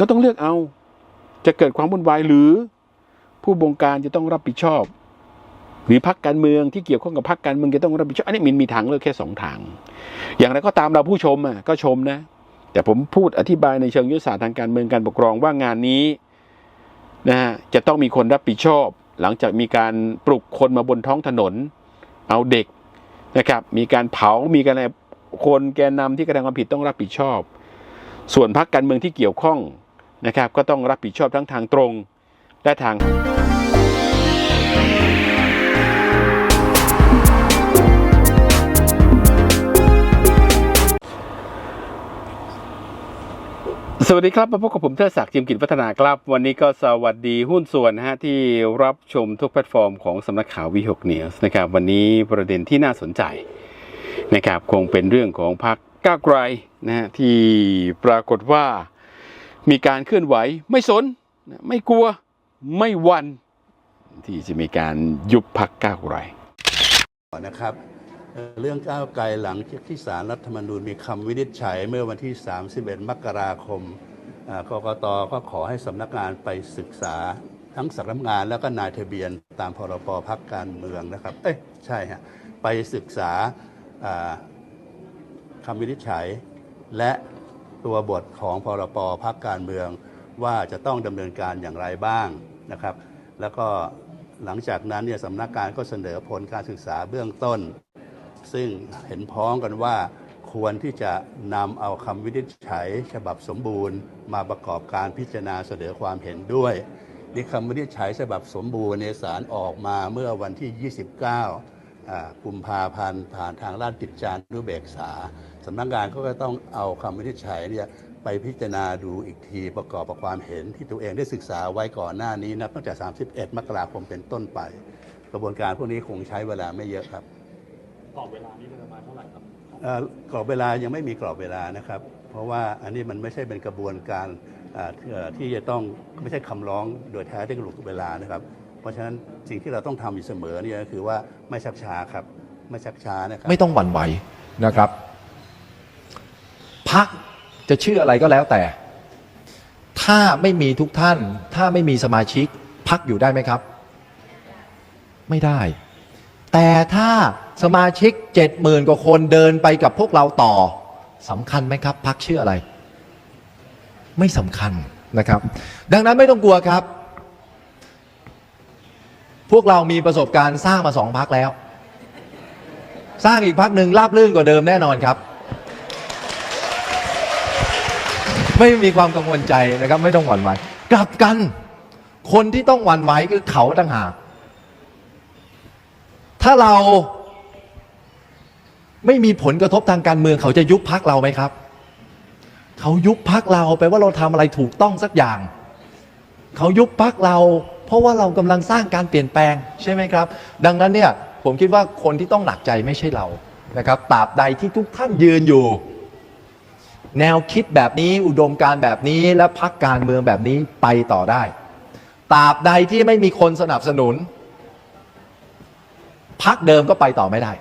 ก็ต้องเลือกเอา จะเกิดความวุ่นวายหรือผู้บงการจะต้องรับผิดชอบ หรือพักการเมืองที่เกี่ยวข้องกับพักการเมืองจะต้องรับผิดชอบ อันนี้มันมีทางเลือกแค่สองทาง อย่างไรก็ตามเราผู้ชมอะก็ชมนะ แต่ผมพูดอธิบายในเชิงยุทธศาสตร์ทางการเมืองการปกครองว่างานนี้นะฮะจะต้องมีคนรับผิดชอบ หลังจากมีการปลุกคนมาบนท้องถนน เอาเด็กนะครับ มีการเผามีการอะไรคนแกนนำที่กระทำความผิดต้องรับผิดชอบ ส่วนพรรคการเมืองที่เกี่ยวข้อง นะครับก็ต้องรับผิดชอบทั้งทางตรงและทางสวัสดีครับมาพบกับผมเทิดศักดิ์จิมกิจพัฒนาครับ วันนี้ก็สวัสดีหุ้นส่วนนะฮะที่รับชมทุกแพลตฟอร์มของสำนักข่าววีหกเนียสนะครับวันนี้ประเด็นที่น่าสนใจนะครับคงเป็นเรื่องของพรรคก้าวไกลนะฮะที่ปรากฏว่า มีการเคลื่อนไหวไม่สน ไม่กลัวไม่วัน ที่จะมีการยุบพรรคก้าวไกลนะครับ เรื่องก้าวไกลหลังจากที่สารรัฐธรรมนูญมีคำวินิจฉัยเมื่อวันที่ 31 มกราคมอ่ากกตก็ขอให้สำนักงานไปศึกษาทั้งสำนักงานแล้วก็นายทะเบียนตามพรบพักการเมืองนะครับ เอ้ยใช่ฮะไปศึกษาคำวินิจฉัยและ ตัวบทของพรบพักการเมือง ว่าจะต้องดำเนินการอย่างไรบ้างนะครับ แล้วก็หลังจากนั้นเนี่ยสำนักงานก็เสนอผลการศึกษาเบื้องต้น ซึ่งเห็นพ้องกันว่าควรที่จะนำเอาคำวินิจฉัย ฉบับสมบูรณ์ มาประกอบการพิจารณาเสนอความเห็นด้วยนี่คำวินิจฉัยฉบับสมบูรณ์ในสารออกมาเมื่อวันที่ 29อ่า กุมภาพันธ์ผ่านทางราชกิจจานุเบกษาสำนักงานก็ต้องเอาคำวินิจฉัยเนี่ยไปพิจารณาดูอีกทีประกอบกับความเห็นที่ตัวเองได้ศึกษาไว้ก่อนหน้านี้นับตั้งแต่ 31 มกราคมเป็นต้นไป กระบวนการพวกนี้คงใช้เวลาไม่เยอะครับกรอบเวลานี้ประมาณเท่าไหร่ครับเอ่อกรอบเวลายังไม่มีกรอบเวลานะครับ เพราะว่าอันนี้มันไม่ใช่เป็นกระบวนการอ่าเอ่อที่จะต้องไม่ใช่คำร้องโดยแท้ที่กำหนดเวลานะครับ เพราะฉะนั้นสิ่งที่เราต้องทำอยู่เสมอเนี่ยก็คือว่าไม่ชักช้าครับไม่ชักช้านะครับไม่ต้องหวั่นไหวนะครับพักจะชื่ออะไรก็แล้วแต่ ถ้าไม่มีทุกท่าน ถ้าไม่มีสมาชิกพักอยู่ได้ไหมครับ ไม่ได้ แต่ถ้าสมาชิกเจ็ดหมื่นกว่าคนเดินไปกับพวกเราต่อสำคัญไหมครับ พักชื่ออะไร ไม่สำคัญนะครับ ดังนั้นไม่ต้องกลัวครับ พวกเรามีประสบการณ์สร้างมาสองพักแล้ว สร้างอีกพักหนึ่งราบลื่นกว่าเดิมแน่นอนครับ ไม่มีความกังวลใจนะครับ ไม่ต้องหวั่นไหวกลับกัน คนที่ต้องหวั่นไหวคือเขาต่างหากถ้าเราไม่มีผลกระทบทางการเมืองเขาจะยุบพักเราไหมครับ เขายุบพักเราแปลว่าเราทำอะไรถูกต้องสักอย่าง เขายุบพักเรา ราะว่าเรากำลังสร้างการเปลี่ยนแปลงใช่ไหมครับ ดังนั้นเนี่ยผมคิดว่าคนที่ต้องหนักใจไม่ใช่เรานะครับตราบใดที่ทุกท่านยืนอยู่ แนวคิดแบบนี้อุดมการแบบนี้และพักการเมืองแบบนี้ไปต่อได้ตราบใดที่ไม่มีคนสนับสนุนพักเดิมก็ไปต่อไม่ได้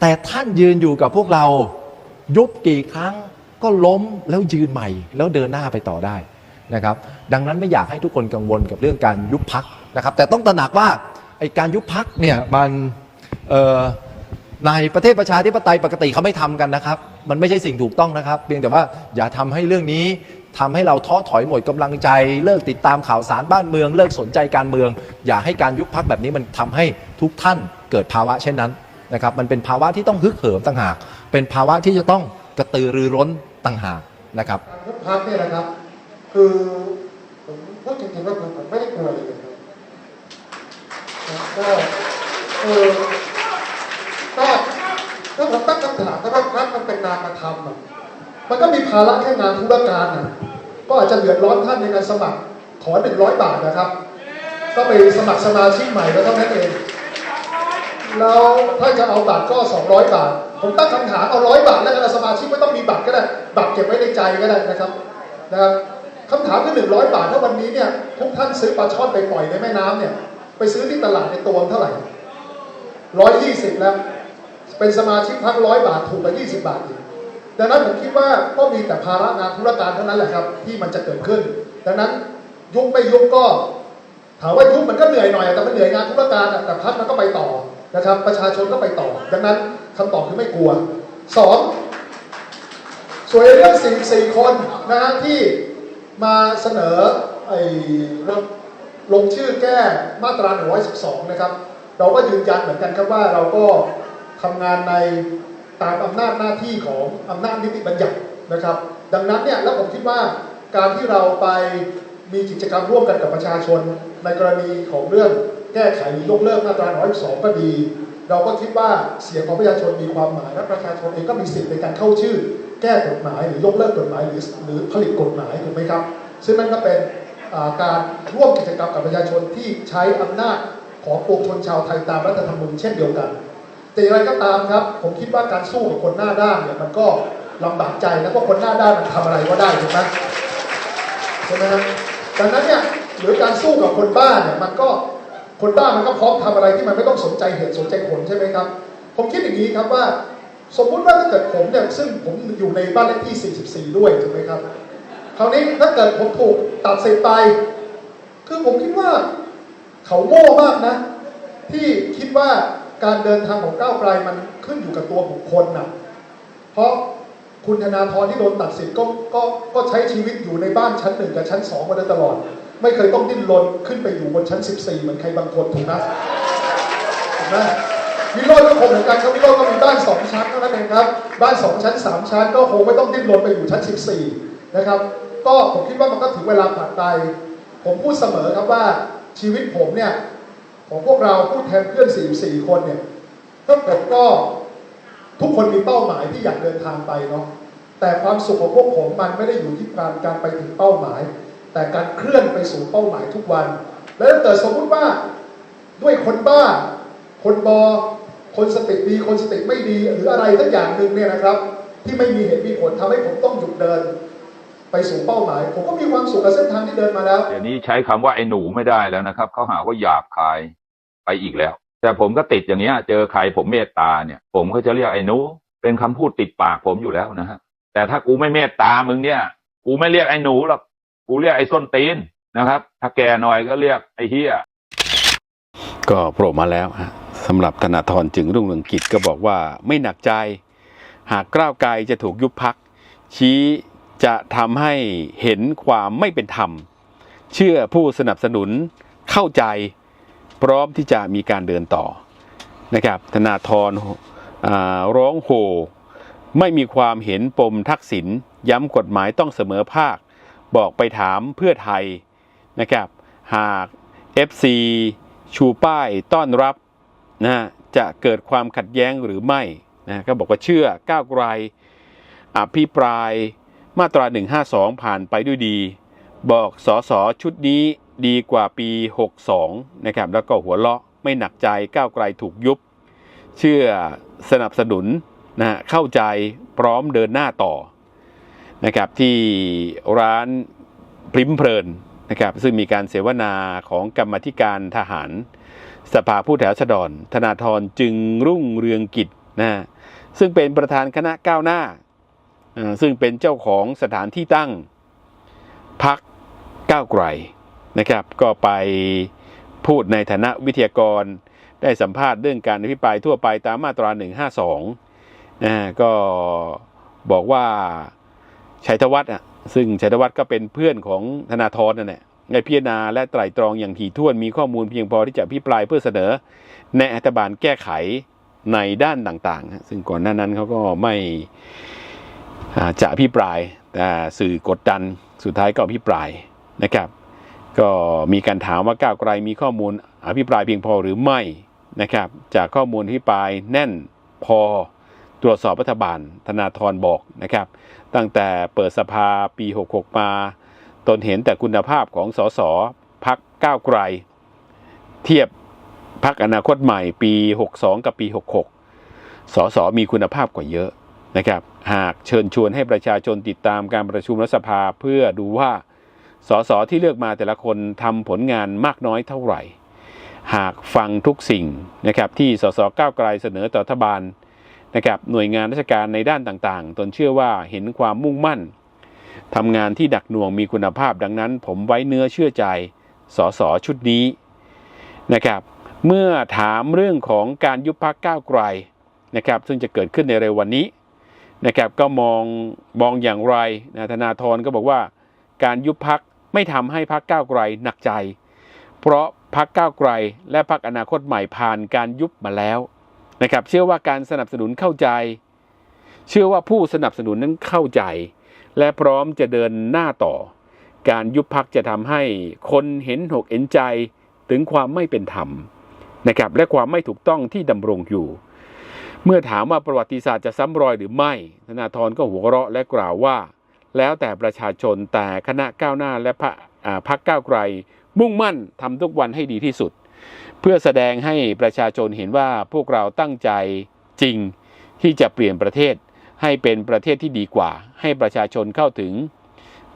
แต่ท่านยืนอยู่กับพวกเรายุบกี่ครั้งก็ล้มแล้วยืนใหม่ แล้วเดินหน้าไปต่อได้ นะครับดังนั้นไม่อยากให้ทุกคนกังวลกับเรื่องการยุบพักนะครับแต่ต้องตระหนักว่าไอ้การยุบพักเนี่ยมันในประเทศประชาธิปไตยปกติเขาไม่ทำกันนะครับ มันไม่ใช่สิ่งถูกต้องนะครับ เพียงแต่ว่าอย่าทำให้เรื่องนี้ทำให้เราท้อถอยหมดกำลังใจ เลิกติดตามข่าวสารบ้านเมือง เลิกสนใจการเมือง อย่าให้การยุบพักแบบนี้มันทำให้ทุกท่านเกิดภาวะเช่นนั้นนะครับมันเป็นภาวะที่ต้องฮึกเหิมต่างหาก เป็นภาวะที่จะต้องกระตือรือร้นต่างหากนะครับทุกพักเนี่ยนะครับ คือผมพูดจริงๆว่าผมผมไม่ได้กลัวเลยนะครับก็เออก็ถ้าผมตั้งคำถามนะว่าพักมันเป็นนามธรรมอะมันก็มีภาระแค่งานธุรการนะก็อาจจะเดือดร้อนท่านในการสมัครขอหนึ่งร้อยบาทนะครับ ก็ไปสมัครสมาชิกใหม่แล้วเท่านั้นเองแล้วถ้าจะเอาบัตรก็ 200 บาท ผมตั้งคำถามเอาร้อยบาทแล้วกันสมาชิกไม่ต้องมีบัตรก็ได้ บัตรเก็บไว้ในใจก็ได้นะครับนะครับ คำถามคือ100บาทถ้าวันนี้เนี่ยทุกท่านซื้อปลาช่อนไปปล่อยในแม่น้ำเนี่ย ไปซื้อที่ตลาดในตัวเท่าไหร่ร้อยยี่สิบแล้ว เป็นสมาชิกพักร้อยบาทถูกกว่ายี่สิบบาทอีกดังนั้นผมคิดว่าก็มีแต่ภาระงานธุรการเท่านั้นแหละครับ ที่มันจะเกิดขึ้น ดังนั้นยุบไม่ยุบก็ ถามว่ายุบมันก็เหนื่อยหน่อยแต่มันเหนื่อยงานธุรการแต่พักมันก็ไปต่อนะครับ ประชาชนก็ไปต่อ ดังนั้นคำตอบคือไม่กลัวสองส่วนเรื่อง44คนนะฮะที่ มาเสนอไอ้ลงชื่อแก้มาตรา 112 นะครับ เราก็ยืนยันเหมือนกันครับว่าเราก็ทำงานในตามอำนาจหน้าที่ของอำนาจนิติบัญญัตินะครับ ดังนั้นเนี่ยแล้วผมคิดว่าการที่เราไปมีกิจกรรมร่วมกันกับประชาชน ในกรณีของเรื่องแก้ไขหรือยกเลิกมาตรา 112 ก็ดี เราก็คิดว่าเสียงของประชาชนมีความหมายและประชาชนเองก็มีสิทธิ์ในการเข้าชื่อ แก้กฎหมายหรือยกเลิกกฎหมายหรือหรือผลิตกฎหมายถูกไหมครับ ซึ่งนั่นก็เป็นการร่วมกิจกรรมกับประชาชนที่ใช้อำนาจของปวงชนชาวไทยตามรัฐธรรมนูญเช่นเดียวกัน แต่อย่างไรก็ตามครับ ผมคิดว่าการสู้กับคนหน้าด้านเนี่ยมันก็ลำบากใจนะเพราคนหน้าด้านมันทำอะไรก็ได้ถูกไหมใช่ไหมครับดังนั้นเนี่ยหรือการสู้กับคนบ้าเนี่ยมันก็คนบ้ามันก็พร้อมทำอะไรที่มันไม่ต้องสนใจเหตุสนใจผลใช่ไหมครับ ผมคิดอย่างนี้ครับว่า สมมุติว่าถ้าเกิดผมเนี่ยซึ่งผมอยู่ในบ้านเลขที่ 44 ด้วยถูกไหมครับ คราวนี้ถ้าเกิดผมถูกตัดสิทธิ์ไป คือผมคิดว่าเขาโง่มากนะ ที่คิดว่าการเดินทางของก้าวไกลมันขึ้นอยู่กับตัวบุคคลนะเพราะคุณธนาธรที่โดนตัดสิทธิ์ก็ก็ก็ใช้ชีวิตอยู่ในบ้านชั้นหนึ่งกับชั้นสองมาโดยตลอด ไม่เคยต้องดิ้นรนขึ้นไปอยู่บนชั้น 14 เหมือนใครบางคนถูกไหมถูกไหม วิโรจน์ก็คงเหมือนกันครับวิโรจน์ก็มีบ้านสองชั้นเท่านั้นเองครับ บ้านสองชั้นสามชั้น ก็คงไม่ต้องดิ้นรนไปอยู่ชั้น 14 นะครับ ก็ผมคิดว่ามันก็ถึงเวลาผ่านไป ผมพูดเสมอครับว่าชีวิตผมเนี่ย ของพวกเราพูดแทนเพื่อน 44 คนเนี่ยทั้งหมดก็ทุกคนมีเป้าหมายที่อยากเดินทางไปเนาะแต่ความสุขของพวกผมมันไม่ได้อยู่ที่การการไปถึงเป้าหมาย แต่การเคลื่อนไปสู่เป้าหมายทุกวัน แล้วถ้าเกิดสมมุติว่าด้วยคนบ้า คนบอ คนสติดีคนสติไม่ดีหรืออะไรสักอย่างหนึ่งเนี่ยนะครับ ที่ไม่มีเหตุมีผลทำให้ผมต้องหยุดเดิน ไปสู่เป้าหมาย ผมก็มีความสุขกับเส้นทางที่เดินมาแล้วเดี๋ยวนี้ใช้คำว่าไอ้หนูไม่ได้แล้วนะครับเขาหาว่าหยาบคายไปอีกแล้ว แต่ผมก็ติดอย่างเงี้ย เจอใครผมเมตตาเนี่ย ผมก็จะเรียกไอ้หนูเป็นคำพูดติดปากผมอยู่แล้วนะฮะแต่ถ้ากูไม่เมตตามึงเนี่ย กูไม่เรียกไอ้หนูหรอกกูเรียกไอ้ส้นตีนนะครับ ถ้าแกหน่อยก็เรียกไอ้เฮียก็โผล่มาแล้วฮะ สำหรับธนาธรจึงรุ่งเรืองกิจก็บอกว่าไม่หนักใจ หากกล้าวไกลจะถูกยุบพัก ชี้จะทำให้เห็นความไม่เป็นธรรม เชื่อผู้สนับสนุนเข้าใจ พร้อมที่จะมีการเดินต่อนะครับธนาธรร้องโหไม่มีความเห็นปมทักษิณย้ำกฎหมายต้องเสมอภาค บอกไปถามเพื่อไทยนะครับ หาก FC ชูป้ายต้อนรับ นะจะเกิดความขัดแย้งหรือไม่นะก็บอกว่าเชื่อก้าวไกลอภิปรายมาตรา 152 ผ่านไปด้วยดี บอกสอสอชุดนี้ดีกว่าปี 62 นะครับแล้วก็หัวเราะไม่หนักใจก้าวไกลถูกยุบ เชื่อสนับสนุนนะเข้าใจพร้อมเดินหน้าต่อนะครับที่ร้านพริมเพลินนะครับซึ่งมีการเสวนาของกรรมธิการทหาร สภาผู้แถวชดรธนาธรจึงรุ่งเรืองกิจนะฮะซึ่งเป็นประธานคณะก้าวหน้า ซึ่งเป็นเจ้าของสถานที่ตั้งพักก้าวไกลนะครับ ก็ไปพูดในฐานะวิทยากรได้สัมภาษณ์เรื่องการอภิปรายทั่วไปตามมาตรา 152นะฮะก็บอกว่าชัยธวัฒน์อะซึ่งชัยธวัฒน์ก็เป็นเพื่อนของธนาธรนั่นแหละ ได้พิจารณาและไตร่ตรองอย่างถี่ถ้วนมีข้อมูลเพียงพอที่จะอภิปรายเพื่อเสนอในรัฐบาลแก้ไขในด้านต่างๆฮะซึ่งก่อนหน้านั้นเขาก็ไม่จะอภิปรายแต่สื่อกดดันสุดท้ายก็อภิปรายนะครับ ก็มีการถามว่าก้าวไกลมีข้อมูลอภิปรายเพียงพอหรือไม่นะครับ จากข้อมูลอภิปรายแน่นพอตรวจสอบรัฐบาลธนาธรบอกนะครับ ตั้งแต่เปิดสภาปี 66 มา ตนเห็นแต่คุณภาพของสสพักก้าวไกล เทียบพักอนาคตใหม่ปี 62 กับปี 66 สสมีคุณภาพกว่าเยอะนะครับ หากเชิญชวนให้ประชาชนติดตามการประชุมรัฐสภาเพื่อดูว่าสสที่เลือกมาแต่ละคนทำผลงานมากน้อยเท่าไหร่ หากฟังทุกสิ่งนะครับที่สสก้าวไกลเสนอต่อรัฐบาลนะครับหน่วยงานราชการในด้านต่างๆ ตนเชื่อว่าเห็นความมุ่งมั่น ทำงานที่ดักหน่วงมีคุณภาพดังนั้น ผมไว้เนื้อเชื่อใจสสชุดนี้นะครับเมื่อถามเรื่องของการยุบพักก้าวไกลนะครับซึ่งจะเกิดขึ้นในเร็ววันนี้นะครับก็มองมองอย่างไรนะธนาธรก็บอกว่า การยุบพักไม่ทำให้พักก้าวไกลหนักใจ เพราะพักก้าวไกล และพักอนาคตใหม่ผ่านการยุบมาแล้วนะครับเชื่อว่าการสนับสนุนเข้าใจ เชื่อว่าผู้สนับสนุนนั้นเข้าใจ และพร้อมจะเดินหน้าต่อ การยุบพักจะทำให้คนเห็นหกเห็นใจถึงความไม่เป็นธรรมนะครับและความไม่ถูกต้องที่ดำรงอยู่ เมื่อถามว่าประวัติศาสตร์จะซ้ำรอยหรือไม่ ธนาธรก็หัวเราะและกล่าวว่า แล้วแต่ประชาชนแต่คณะก้าวหน้าและพรรคอ่าพักก้าวไกล มุ่งมั่นทำทุกวันให้ดีที่สุด เพื่อแสดงให้ประชาชนเห็นว่าพวกเราตั้งใจจริงที่จะเปลี่ยนประเทศ ให้เป็นประเทศที่ดีกว่า ให้ประชาชนเข้าถึง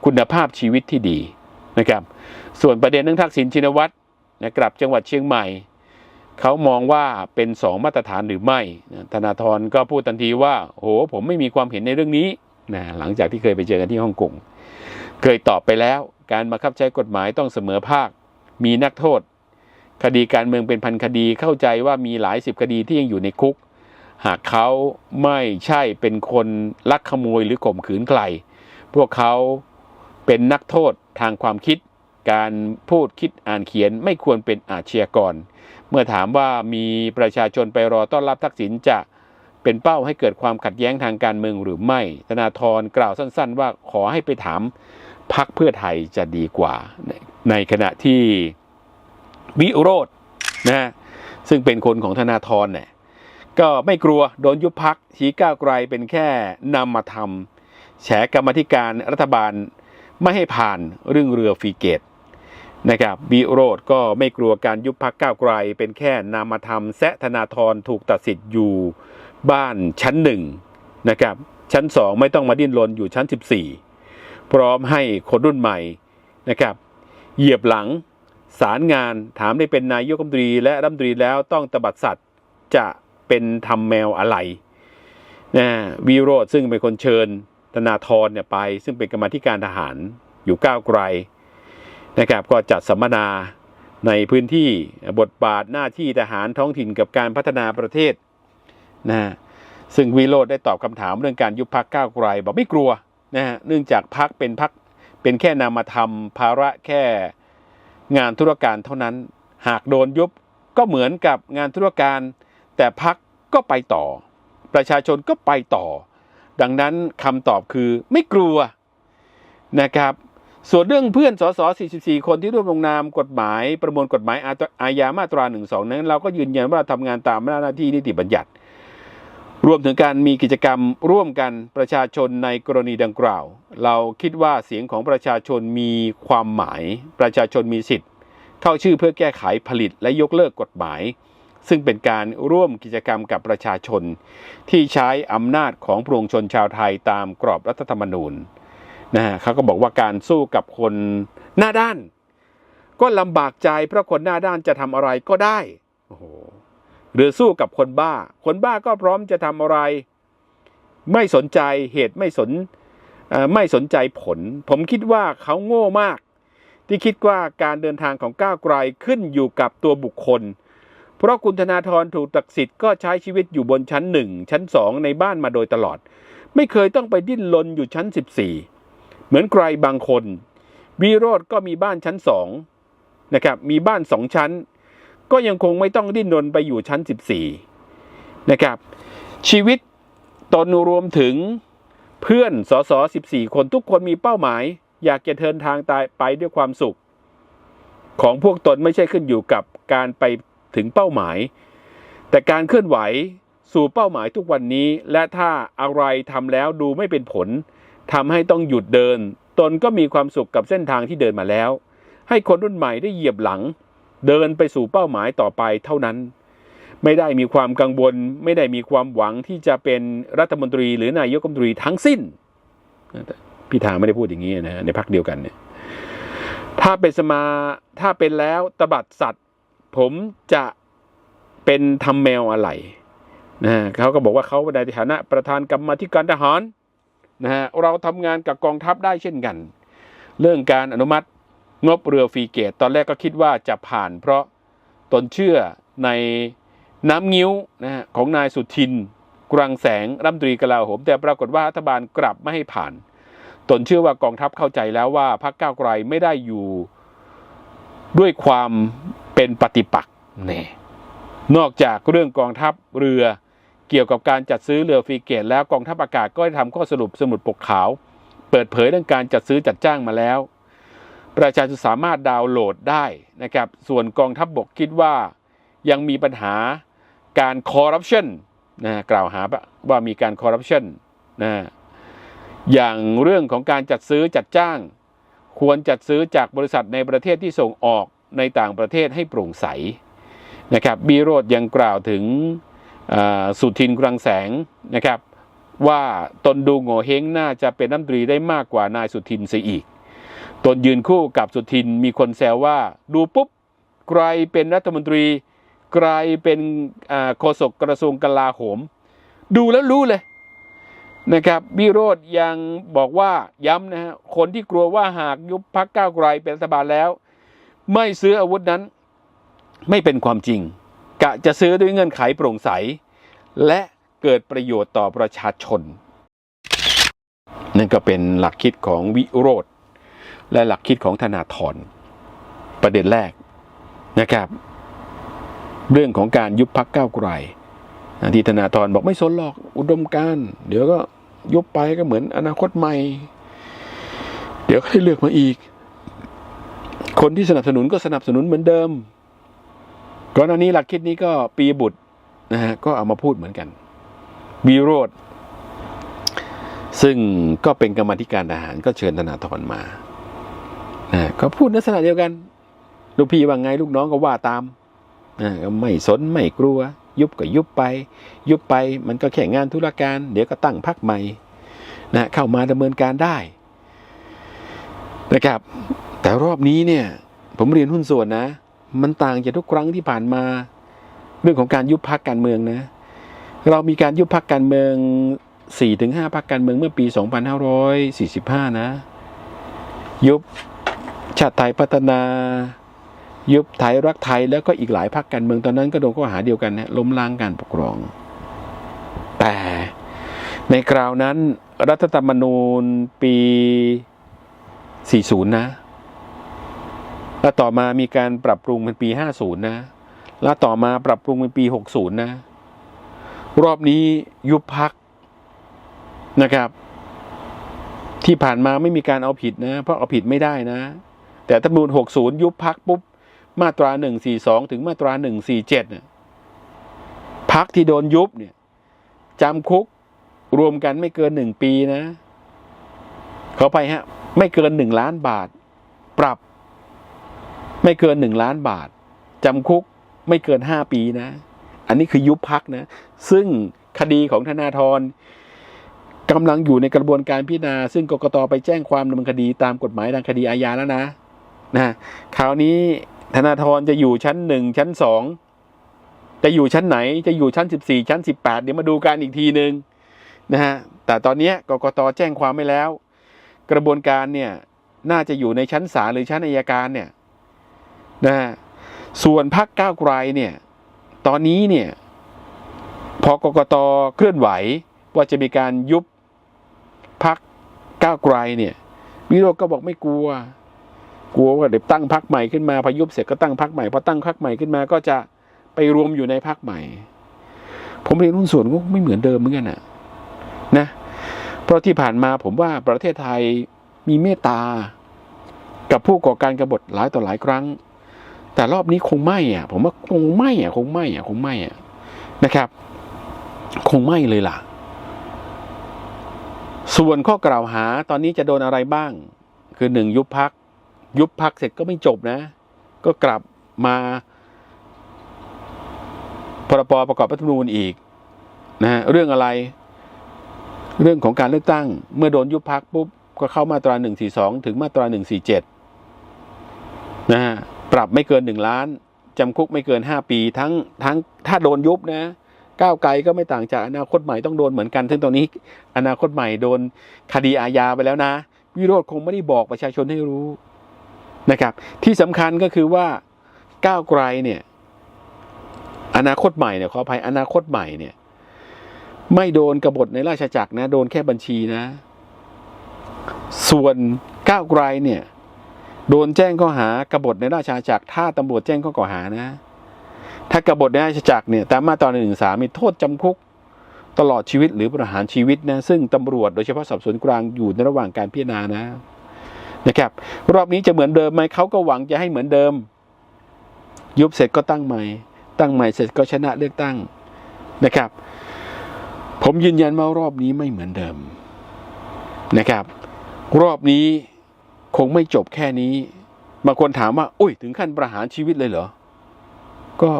คุณภาพชีวิตที่ดีนะครับ ส่วนประเด็นเรื่องทักษิณชินวัตรนะกลับจังหวัดเชียงใหม่ เขามองว่าเป็นสองมาตรฐานหรือไม่นะธนาธรก็พูดทันทีว่าโหผมไม่มีความเห็นในเรื่องนี้นะหลังจากที่เคยไปเจอกันที่ฮ่องกงเคยตอบไปแล้วการบังคับใช้กฎหมายต้องเสมอภาค มีนักโทษ คดีการเมืองเป็นพันคดีเข้าใจว่ามีหลายสิบคดีที่ยังอยู่ในคุก หากเขาไม่ใช่เป็นคนลักขโมยหรือข่มขืนใคร พวกเขาเป็นนักโทษทางความคิด การพูดคิดอ่านเขียนไม่ควรเป็นอาชญากร เมื่อถามว่ามีประชาชนไปรอต้อนรับทักษิณจะเป็นเป้าให้เกิดความขัดแย้งทางการเมืองหรือไม่ ธนาธรกล่าวสั้น ๆ ว่าขอให้ไปถามพักเพื่อไทยจะดีกว่า ในขณะที่วิโรธนะฮะซึ่งเป็นคนของธนาธรเนี่ย ก็ไม่กลัวโดนยุบพักชี้ก้าวไกลเป็นแค่นำมาทำแฉกรรมาธิการรัฐบาลไม่ให้ผ่านเรื่องเรือฟีเกตนะครับวิโรธก็ไม่กลัวการยุบพักก้าวไกล เป็นแค่นามธรรมแซะธนาธรถูกตัดสิทธิ์อยู่บ้านชั้นหนึ่งนะครับชั้นสองไม่ต้องมาดิ้นรนอยู่ชั้น 14 พร้อมให้คนรุ่นใหม่นะครับเหยียบหลังสารงานถามได้เป็นนายกรัฐมนตรีและรัฐมนตรีแล้วต้องตบัดสัตว์จะ เป็นทำแมวอะไรนะวิโรธซึ่งเป็นคนเชิญธนาธรเนี่ยไป ซึ่งเป็นกรรมธิการทหารอยู่ก้าวไกลนะครับก็จัดสัมมนาในพื้นที่บทบาทหน้าที่ทหารท้องถิ่นกับการพัฒนาประเทศนะฮะซึ่งวิโรธได้ตอบคำถามเรื่องการยุบพักก้าวไกลบอกไม่กลัวนะฮะเนื่องจากพักเป็นพักเป็นแค่นามธรรม ภาระแค่งานธุรการเท่านั้น หากโดนยุบก็เหมือนกับงานธุรการ แต่พักก็ไปต่อ ประชาชนก็ไปต่อ ดังนั้นคำตอบคือไม่กลัวนะครับ ส่วนเรื่องเพื่อนสส44 คนที่ร่วมลงนามกฎหมาย ประมวลกฎหมายอาญามาตรา 12 นั้น เราก็ยืนยันว่าทำงานตามหน้าที่นิติบัญญัติ รวมถึงการมีกิจกรรมร่วมกันประชาชนในกรณีดังกล่าว เราคิดว่าเสียงของประชาชนมีความหมาย ประชาชนมีสิทธิ์ เข้าชื่อเพื่อแก้ไขผลิตและยกเลิกกฎหมาย ซึ่งเป็นการร่วมกิจกรรมกับประชาชน ที่ใช้อำนาจของปวงชนชาวไทยตามกรอบรัฐธรรมนูญนะฮะเขาก็บอกว่าการสู้กับคนหน้าด้าน ก็ลำบากใจเพราะคนหน้าด้านจะทำอะไรก็ได้โอ้โหหรือสู้กับคนบ้า คนบ้าก็พร้อมจะทำอะไร ไม่สนใจเหตุไม่สนไม่สนใจผล ผมคิดว่าเขาโง่มาก ที่คิดว่าการเดินทางของก้าวไกลขึ้นอยู่กับตัวบุคคล เพราะคุณธนาธรถูกตัดสิทธิ์ก็ใช้ชีวิตอยู่บนชั้นหนึ่งชั้นสองในบ้านมาโดยตลอด ไม่เคยต้องไปดิ้นรนอยู่ชั้น 14 เหมือนใครบางคน วิโรธก็มีบ้านชั้นสองนะครับมีบ้านสองชั้น ก็ยังคงไม่ต้องดิ้นรนไปอยู่ชั้น 14 นะครับ ชีวิตตนรวมถึงเพื่อนสส14 คนทุกคนมีเป้าหมาย อยากจะเดินทางตายไปด้วยความสุข ของพวกตนไม่ใช่ขึ้นอยู่กับการไป ถึงเป้าหมาย แต่การเคลื่อนไหวสู่เป้าหมายทุกวันนี้ และถ้าอะไรทำแล้วดูไม่เป็นผลทำให้ต้องหยุดเดิน ตนก็มีความสุขกับเส้นทางที่เดินมาแล้ว ให้คนรุ่นใหม่ได้เหยียบหลัง เดินไปสู่เป้าหมายต่อไปเท่านั้น ไม่ได้มีความกังวล ไม่ได้มีความหวังที่จะเป็นรัฐมนตรีหรือนายกรัฐมนตรีทั้งสิ้นพิธาไม่ได้พูดอย่างนี้นะในพักเดียวกันเนี่ยถ้าเป็นสมาถ้าเป็นแล้วตบัดสัตว ผมจะเป็นทำแมวอะไรนะเขาก็บอกว่าเขาในฐานะประธานกรรมธิการทหารนะฮะเราทำงานกับกองทัพได้เช่นกัน เรื่องการอนุมัติงบเรือฟรีเกต ตอนแรกก็คิดว่าจะผ่าน เพราะตนเชื่อในน้ำงิ้วนะฮะของนายสุทินกรังแสงรัฐมนตรีกลาโหม แต่ปรากฏว่ารัฐบาลกลับไม่ให้ผ่าน ตนเชื่อว่ากองทัพเข้าใจแล้วว่าพรรคก้าวไกลไม่ได้อยู่ด้วยความ เป็นปฏิปักษ์แน่นอกจากเรื่องกองทัพเรือเกี่ยวกับการจัดซื้อเรือฟรีเกต แล้วกองทัพอากาศก็ได้ทำข้อสรุปสมุดปกขาว เปิดเผยเรื่องการจัดซื้อจัดจ้างมาแล้ว ประชาชนสามารถดาวน์โหลดได้นะครับ ส่วนกองทัพบบกคิดว่ายังมีปัญหาการคอร์รัปชันนะกล่าวหาว่ามีการคอร์รัปชันนะอย่างเรื่องของการจัดซื้อจัดจ้าง ควรจัดซื้อจากบริษัทในประเทศที่ส่งออก ในต่างประเทศให้โปร่งใสนะครับบีโรดยังกล่าวถึงสุทินกรังแสงนะครับ ว่าตนดูโง่เฮงน่าจะเป็นรัฐมนตรีได้มากกว่านายสุทินเสียอีก ตนยืนคู่กับสุทินมีคนแซวว่าดูปุ๊บใครเป็นรัฐมนตรีใครเป็นโฆษกกระทรวงกลาโหม ดูแล้วรู้เลยนะครับวิโรธยังบอกว่าย้ำนะฮะคนที่กลัวว่าหากยุบพักก้าวไกลเป็นรัฐบาลแล้ว ไม่ซื้ออาวุธนั้น ไม่เป็นความจริง กะจะซื้อด้วยเงื่อนไขโปร่งใส และเกิดประโยชน์ต่อประชาชน นั่นก็เป็นหลักคิดของวิโรธและหลักคิดของธนาธรประเด็นแรกนะครับ เรื่องของการยุบพักก้าวไกลที่ธนาธรบอกไม่สนหรอกอุดมการเดี๋ยวก็ยุบไปก็เหมือนอนาคตใหม่ เดี๋ยวให้เลือกมาอีก คนที่สนับสนุนก็สนับสนุนเหมือนเดิมก่อนหน้านี้หลักคิดนี้ก็ปีบุตรนะฮะก็เอามาพูดเหมือนกันวีโรธซึ่งก็เป็นกรรมธิการทหารก็เชิญธนาธรมานะก็พูดลักษณะเดียวกัน ลูกพี่ว่าไงลูกน้องก็ว่าตามนะก็ไม่สนไม่กลัว ยุบก็ยุบไป ยุบไปมันก็แค่งานธุรการ เดี๋ยวก็ตั้งพักใหม่นะเข้ามาดำเนินการได้ นะครับ แต่รอบนี้เนี่ย ผมเรียนหุ้นส่วนนะ มันต่างจากทุกครั้งที่ผ่านมา เรื่องของการยุบพักการเมืองนะ เรามีการยุบพักการเมือง4-5ถึงพักการเมืองเมื่อปี 2545 นะ ยุบชาติไทยพัฒนา ยุบไทยรักไทยแล้วก็อีกหลายพักการเมืองตอนนั้นก็โดนข้อหาเดียวกันนะล้มล้างการปกครอง แต่ในคราวนั้นรัฐธรรมนูญปี 40 นะ แล้วต่อมามีการปรับปรุงเป็นปี 50 นะ แล้วต่อมาปรับปรุงเป็นปี 60 นะ รอบนี้ยุบพักนะครับ ที่ผ่านมาไม่มีการเอาผิดนะ เพราะเอาผิดไม่ได้นะ แต่ธรรมนูญ60 ยุบพักปุ๊บ มาตรา 142 ถึงมาตรา 147เนี่ยพักที่โดนยุบเนี่ยจำคุกรวมกันไม่เกินหนึ่งปีนะ เขอไปฮะ ไม่เกินหนึ่งล้านบาท ปรับ ไม่เกินหนึ่งล้านบาทจำคุกไม่เกินห้าปีนะ อันนี้คือยุบพักนะ ซึ่งคดีของธนาธรกำลังอยู่ในกระบวนการพิจารณา ซึ่งกกตไปแจ้งความดำเนินคดีตามกฎหมายทางคดีอาญาแล้วนะนะคราวนี้ธนาธรจะอยู่ชั้นหนึ่งชั้นสองจะอยู่ชั้นไหนจะอยู่ชั้นสิบสี่ชั้นสิบแปดเดี๋ยวมาดูกันอีกทีหนึ่งนะฮะแต่ตอนนี้กกตแจ้งความไม่แล้ว กระบวนการเนี่ยน่าจะอยู่ในชั้นศาลหรือชั้นอัยการเนี่ยนะฮะส่วนพักก้าวไกลเนี่ยตอนนี้เนี่ยพอกกตเคลื่อนไหวว่าจะมีการยุบพักก้าวไกลเนี่ยวิโรจน์ก็บอกไม่กลัว กลัวว่าเดี๋ยวตั้งพักใหม่ขึ้นมาพอยุบเสร็จก็ตั้งพักใหม่พอตั้งพักใหม่ขึ้นมาก็จะไปรวมอยู่ในพักใหม่ ผมเรียนหุ้นส่วนก็ไม่เหมือนเดิมเหมือนกันนะนะ เพราะที่ผ่านมาผมว่าประเทศไทยมีเมตตา กับผู้ก่อการกบฏหลายต่อหลายครั้ง แต่รอบนี้คงไม่อะ ผมว่าคงไม่อะ คงไม่อะ คงไม่อะนะครับ คงไม่เลยล่ะ ส่วนข้อกล่าวหาตอนนี้จะโดนอะไรบ้าง คือหนึ่งยุบพัก ยุบพักเสร็จก็ไม่จบนะ ก็กลับมาพรปประกอบรัฐธรรมนูญอีกนะเรื่องอะไร เรื่องของการเลือกตั้งเมื่อโดนยุบพักปุ๊บก็เข้ามาตราหนึ่งสี่สองถึงมาตราหนึ่งสี่เจ็ดนะฮะปรับไม่เกินหนึ่งล้านจำคุกไม่เกินห้าปีทั้งทั้งถ้าโดนยุบนะก้าวไกลก็ไม่ต่างจากอนาคตใหม่ต้องโดนเหมือนกัน ซึ่งตอนนี้อนาคตใหม่โดนคดีอาญาไปแล้วนะ วิโรธคงไม่ได้บอกประชาชนให้รู้นะครับ ที่สำคัญก็คือว่าก้าวไกลเนี่ย อนาคตใหม่เนี่ยขออภัยอนาคตใหม่เนี่ย ไม่โดนกบฏในราชจักรนะ โดนแค่บัญชีนะ ส่วนก้าวไกลเนี่ย โดนแจ้งข้อหากบฏในราชอาณาจักร ถ้าตำรวจแจ้งข้อกล่าวหานะ ถ้ากบฏในราชอาณาจักรเนี่ยตามมาตราหนึ่งสามมีโทษจำคุกตลอดชีวิตหรือประหารชีวิตนะ ซึ่งตำรวจโดยเฉพาะสอบสวนกลางอยู่ในระหว่างการพิจารณานะนะครับ รอบนี้จะเหมือนเดิมไหมเขาก็หวังจะให้เหมือนเดิม ยุบเสร็จก็ตั้งใหม่ ตั้งใหม่เสร็จก็ชนะเลือกตั้งนะครับ ผมยืนยันว่ารอบนี้ไม่เหมือนเดิมนะครับ รอบนี้คงไม่จบแค่นี้บางคนถามว่า อุ้ยถึงขั้นประหารชีวิตเลยเหรอ ก็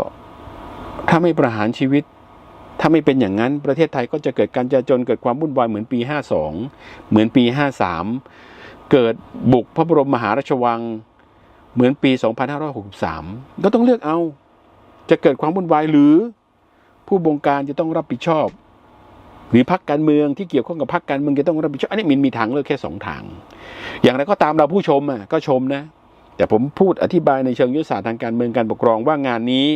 ถ้าไม่ประหารชีวิต ถ้าไม่เป็นอย่างนั้นประเทศไทยก็จะเกิดการจราจนเกิดความวุ่นวายเหมือนปี 52 เหมือนปี 53 เกิดบุกพระบรมมหาราชวังเหมือนปี 2563 ก็ต้องเลือกเอา จะเกิดความวุ่นวายหรือผู้บงการจะต้องรับผิดชอบ หรือพักการเมืองที่เกี่ยวข้องกับพักการเมืองจะต้องรับผิดชอบอันนี้มินมีทางเลือกแค่สองทาง อย่างไรก็ตามเราผู้ชมอะก็ชมนะ แต่ผมพูดอธิบายในเชิงยุทธศาสตร์ทางการเมืองการปกครองว่างานนี้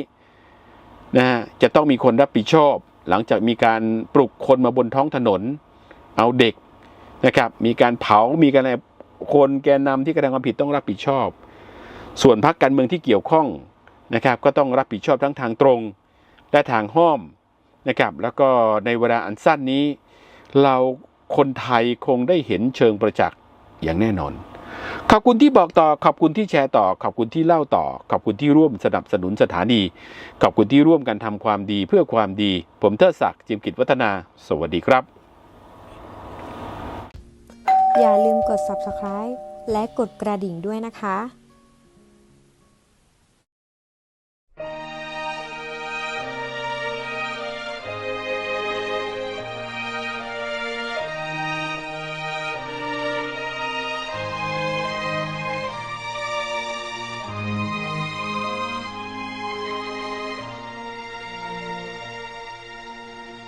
นะฮะจะต้องมีคนรับผิดชอบ หลังจากมีการปลุกคนมาบนท้องถนน เอาเด็กนะครับมีการเผามีการอะไรคนแกนนำที่กระทำความผิดต้องรับผิดชอบ ส่วนพรรคการเมืองที่เกี่ยวข้องนะครับ ก็ต้องรับผิดชอบทั้งทางตรง และทางห้อม นะครับ แล้วก็ในเวลาอันสั้นนี้ เราคนไทยคงได้เห็นเชิงประจักษ์อย่างแน่นอน ขอบคุณที่บอกต่อ ขอบคุณที่แชร์ต่อ ขอบคุณที่เล่าต่อ ขอบคุณที่ร่วมสนับสนุนสถานี ขอบคุณที่ร่วมกันทำความดีเพื่อความดี ผมเทิดศักดิ์จิมกิจวัฒนา สวัสดีครับ อย่าลืมกด subscribe และกดกระดิ่งด้วยนะคะ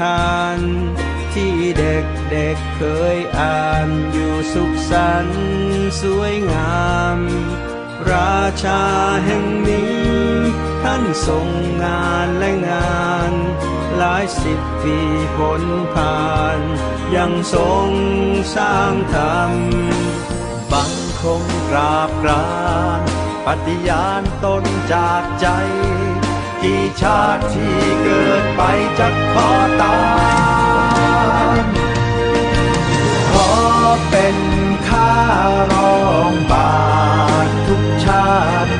ทาน ที่เด็กเด็กเคยอ่านอยู่สุขสันต์สวยงาม ราชาแห่งนี้ ท่านทรงงานและงาน หลายสิบปีผลผ่าน ยังทรงสร้างธรรมบังคมกราบกรานปฏิญาณตนจากใจ กี่ชาติที่เกิดไปจะขอตามขอเป็นข้ารองบาททุกชาติ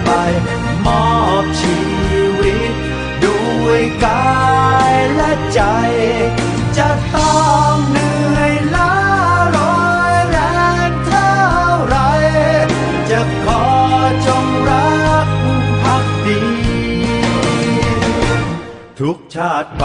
าติไป